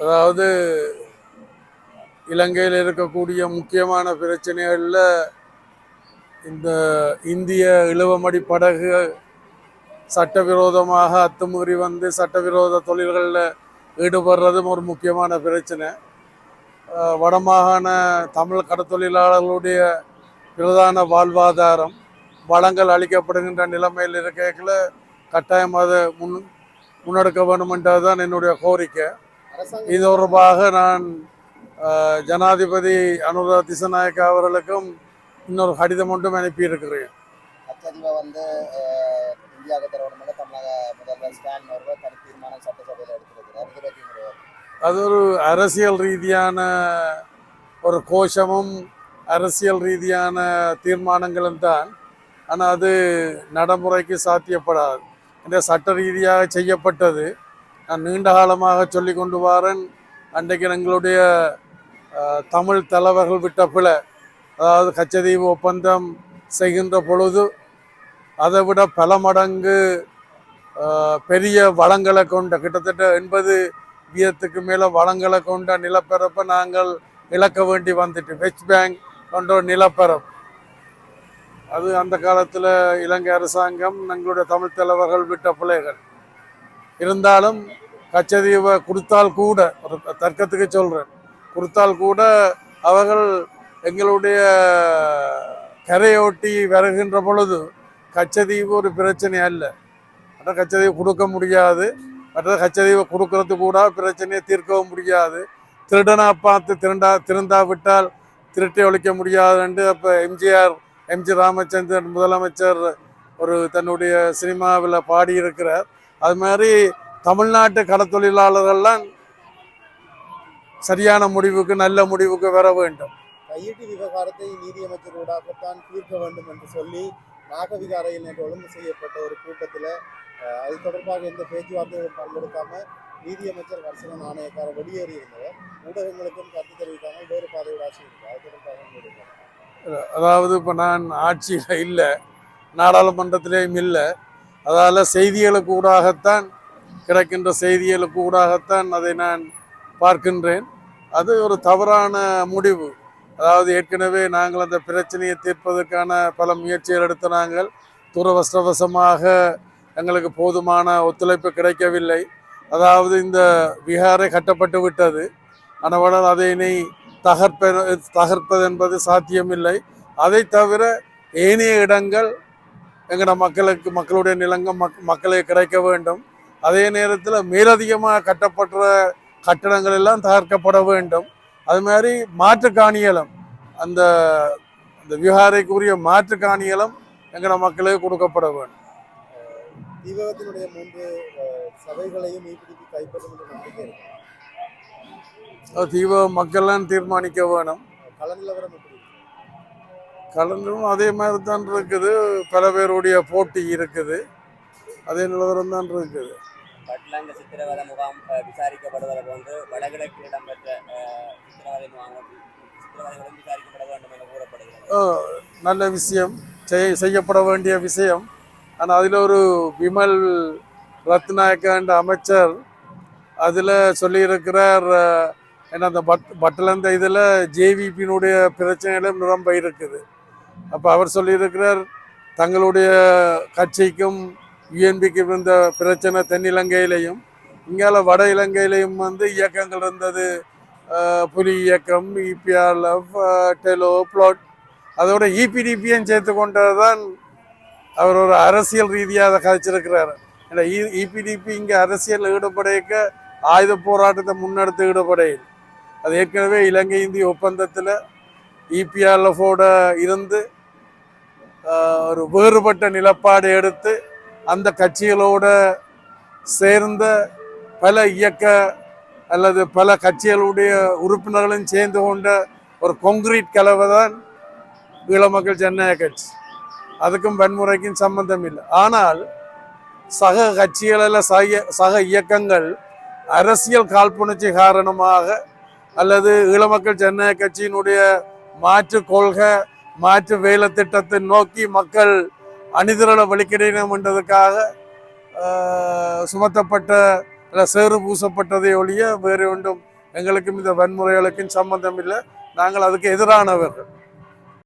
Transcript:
அதாவது இலங்கையில் இருக்கக்கூடிய முக்கியமான பிரச்சனைகளில் இந்த இந்திய இழுவமடி படகு சட்டவிரோதமாக அத்துமீறி வந்து சட்டவிரோத தொழில்களில் ஈடுபடுறதும் ஒரு முக்கியமான பிரச்சனை. வடமாகாண தமிழ் கடத்தொழிலாளர்களுடைய பிரதான வாழ்வாதாரம் வளங்கள் அளிக்கப்படுகின்ற நிலைமையில் இருக்கையில் கட்டாயம் அதை முன் முன்னெடுக்க வேண்டுமென்றது தான் என்னுடைய கோரிக்கை. இது தொடர்பாக நான் ஜனாதிபதி அனுரா திசநாயக்கா அவர்களுக்கும் இன்னொரு கடிதம் ஒன்றும் அனுப்பியிருக்கிறேன். கச்சதீவை வந்து வேண்டும் தமிழக முதல்வர் ஸ்டாலின் அவர்கள் தனி தீர்மானம் சட்டசபையில் எடுத்திருக்கிறார். இது பற்றி உங்களுடைய அது ஒரு அரசியல் ரீதியான ஒரு கோஷமும் அரசியல் ரீதியான தீர்மானங்களும் தான். ஆனால் அது நடைமுறைக்கு சாத்தியப்படாது. இந்த சட்ட ரீதியாக செய்யப்பட்டது. நான் நீண்ட காலமாக சொல்லி கொண்டு வரேன். அன்றைக்கு எங்களுடைய தமிழ் தலைவர்கள் விட்ட பிழை. அதாவது கச்சதீவு ஒப்பந்தம் செய்கின்ற பொழுது அதை விட பல மடங்கு பெரிய வளங்களை கொண்ட கிட்டத்தட்ட எண்பது வீதத்துக்கு மேலே வளங்களை கொண்ட நிலப்பரப்பை நாங்கள் இழக்க வேண்டி வந்துட்டு வெஸ்ட் பேங்க் கொண்ட ஒரு நிலப்பரப்பு. அது அந்த காலத்தில் இலங்கை அரசாங்கம் எங்களுடைய தமிழ் தலைவர்கள் விட்ட பிள்ளைகள் இருந்தாலும் கச்சதீவை கொடுத்தால் கூட ஒரு தர்க்கத்துக்கு சொல்கிறேன் கொடுத்தால் கூட அவர்கள் எங்களுடைய கரையொட்டி வருகின்ற பொழுது கச்சதீவு ஒரு பிரச்சனை அல்ல. ஆனால் கச்சதீவு கொடுக்க முடியாது. மற்ற கச்சதீவை கொடுக்கறது கூட பிரச்சனையை தீர்க்கவும் முடியாது. திருடனா பார்த்து திருண்டா திருந்தா விட்டால் திருட்டை ஒழிக்க முடியாதுன்ட்டு அப்போ எம்ஜிஆர் எம்ஜி ராமச்சந்திரன் முதலமைச்சர் ஒரு தன்னுடைய சினிமாவில் பாடியிருக்கிறார். அது மாதிரி தமிழ்நாட்டு கடத்தொழிலாளர்கள்லாம் சரியான முடிவுக்கு நல்ல முடிவுக்கு வர வேண்டும். கையீட்டு விவகாரத்தை நீதியமைச்சரோடாகத்தான் தீர்க்க வேண்டும் என்று சொல்லி நாகவிகாரையில் நேற்று ஒழுங்கு செய்யப்பட்ட ஒரு கூட்டத்தில் அது தொடர்பாக எந்த பேச்சுவார்த்தைகளும் பங்கெடுக்காம நீதியமைச்சர் வர்சன நாணயக்கார வெளியேறி இருந்தவர். ஊடகங்களுக்கும் கருத்து தெரிவிக்காமல் வேறு பாதையோட ஆட்சி இருக்கு. அது தொடர்பாக. அதாவது இப்போ நான் ஆட்சியில் இல்லை நாடாளுமன்றத்திலேயும் இல்லை. அதால் செய்திகளுக்கு ஊடாகத்தான் கிடைக்கின்ற செய்திகளுக்கு ஊடாகத்தான் அதை நான் பார்க்கின்றேன். அது ஒரு தவறான முடிவு. அதாவது ஏற்கனவே நாங்கள் அந்த பிரச்சனையை தீர்ப்பதற்கான பல முயற்சிகள் எடுத்த நாங்கள் துரவசவசமாக எங்களுக்கு போதுமான ஒத்துழைப்பு கிடைக்கவில்லை. அதாவது இந்த விகாரை கட்டப்பட்டு விட்டது. ஆனால் அதை இனி தகர்ப்ப தகர்ப்பது என்பது சாத்தியமில்லை. அதை தவிர ஏனைய இடங்கள் எங்கட மக்களுக்கு மக்களுடைய நிலங்கள் மக் மக்களுக்கு கிடைக்க வேண்டும். அதே நேரத்தில் மேலதிகமாக கட்டப்படுற கட்டடங்கள் எல்லாம் தகர்க்கப்பட வேண்டும். அது மாதிரி மாற்று காணியலம் அந்த அந்த விஹாரைக்குரிய மாற்று காணியலம் எங்கட மக்களுக்கு கொடுக்கப்பட வேண்டும். தீபகத்தினுடைய மூன்று சபைகளையும் ஈபிடிபி கைப்பற்றும் என்ற நம்பிக்கை தீவ மக்கள்லாம் தீர்மானிக்க வேணும். நிலவரம் கலந்தும் அதே மாதிரி தான் இருக்குது. பல பேருடைய போட்டி இருக்குது. அதே நிலவரம் தான் இருக்குது. பட்லங்க சித்திரவதை முகாம் அஹ், விசாரிக்கப்படுவது போன்று வடகிழக்கில் இடம்பெற்ற அஹ், சித்திரவதை முகாம் சித்திரவதைகளும் விசாரிக்கப்பட வேண்டும் என கூறப்படுகிறது. அஹ், நல்ல விஷயம். செய் செய்யப்பட வேண்டிய விஷயம். ஆனால் அதில் ஒரு விமல் ரத்நாயக்கா என்ற அமைச்சர் அதில் சொல்லியிருக்கிறார் என்ன அந்த பட் பட்டலந்த இதில் ஜேவிபியினுடைய பிரச்சனைகளும் நிரம்ப இருக்குது. அப்போ அவர் சொல்லியிருக்கிறார் தங்களுடைய கட்சிக்கும் யூஎன்பிக்கு இருந்த பிரச்சனை தென்னிலங்கையிலையும் இங்கால வட இலங்கையிலையும் வந்து இயக்கங்கள் இருந்தது. புலி இயக்கம் இபிஆர்எஃப் டெலோ பிளாட் அதோட இபிடிபியும் சேர்த்து கொண்டது தான் அவர் ஒரு அரசியல் ரீதியாக அதை கதைச்சிருக்கிறார். ஏன்னா இபிடிபி இங்கே அரசியல் ஈடுபடைக்க ஆயுத போராட்டத்தை முன்னெடுத்து ஈடுபடையில். அது ஏற்கனவே இலங்கை இந்திய ஒப்பந்தத்தில் இபிஆர்எஃபோட இருந்து ஒரு வேறுபட்ட நிலப்பாடு எடுத்து அந்த கட்சிகளோட சேர்ந்த பல இயக்க அல்லது பல கட்சிகளுடைய உறுப்பினர்களும் சேர்ந்து கொண்ட ஒரு கொங்கிரீட் கலவை தான் ஈழமக்கள் ஜனநாயக கட்சி. அதுக்கும் வன்முறைக்கும் சம்பந்தம் இல்லை. ஆனால் சக கட்சிகளில் சக சக இயக்கங்கள் அரசியல் காழ்ப்புணர்ச்சி காரணமாக அல்லது ஈழமக்கள் ஜனநாயக கட்சியினுடைய மாற்று கொள்கை மாற்று வேலை திட்டத்தை நோக்கி மக்கள் அணிதிரள வலிக்கிடணும் என்றதுக்காக சுமத்தப்பட்ட இல்லை சேறு பூசப்பட்டதை ஒழிய வேறு ஒன்றும் எங்களுக்கும் இந்த வன்முறைகளுக்கும் சம்பந்தம் இல்லை. நாங்கள் அதுக்கு எதிரானவர்கள்.